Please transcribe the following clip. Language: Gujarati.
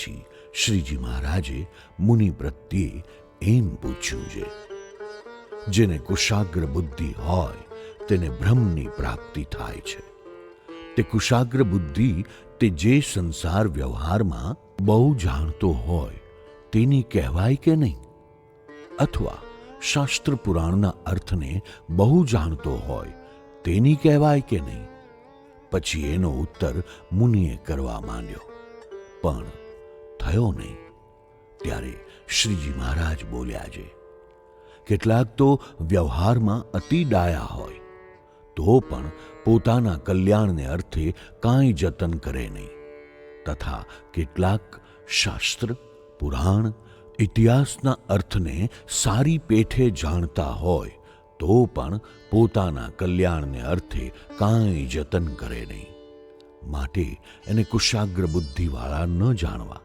પછી શ્રીજી મહારાજે મુનિ પ્રત્યે એમ પૂછ્યું છે, જેને કુશાગ્ર બુદ્ધિ હોય, તેને બ્રહ્મની પ્રાપ્તિ થાય છે. તે કુશાગ્ર બુદ્ધિ તે જે સંસાર વ્યવહારમાં બહુ જાણતો હોય, તેની કહેવાય કે નહીં? અથવા શાસ્ત્ર પુરાણના અર્થને બહુ જાણતો હોય, તેની કહેવાય કે નહીં? પછી એનો ઉત્તર મુનિએ કરવા માંડ્યો. પણ થયો નહીં. ત્યારે શ્રીજી મહારાજ બોલ્યા છે, કેટલાક તો વ્યવહારમાં અતિ ડાયા હોય, તો પણ પોતાના કલ્યાણને અર્થે કાંઈ જતન કરે નહીં. તથા કેટલાક શાસ્ત્ર, પુરાણ, ઇતિહાસના અર્થને સારી પેઠે જાણતા હોય, તો પણ પોતાના કલ્યાણને અર્થે કાંઈ જતન કરે નહીં. માટે એને કુશાગ્ર બુદ્ધિવાળા ન જાણવા.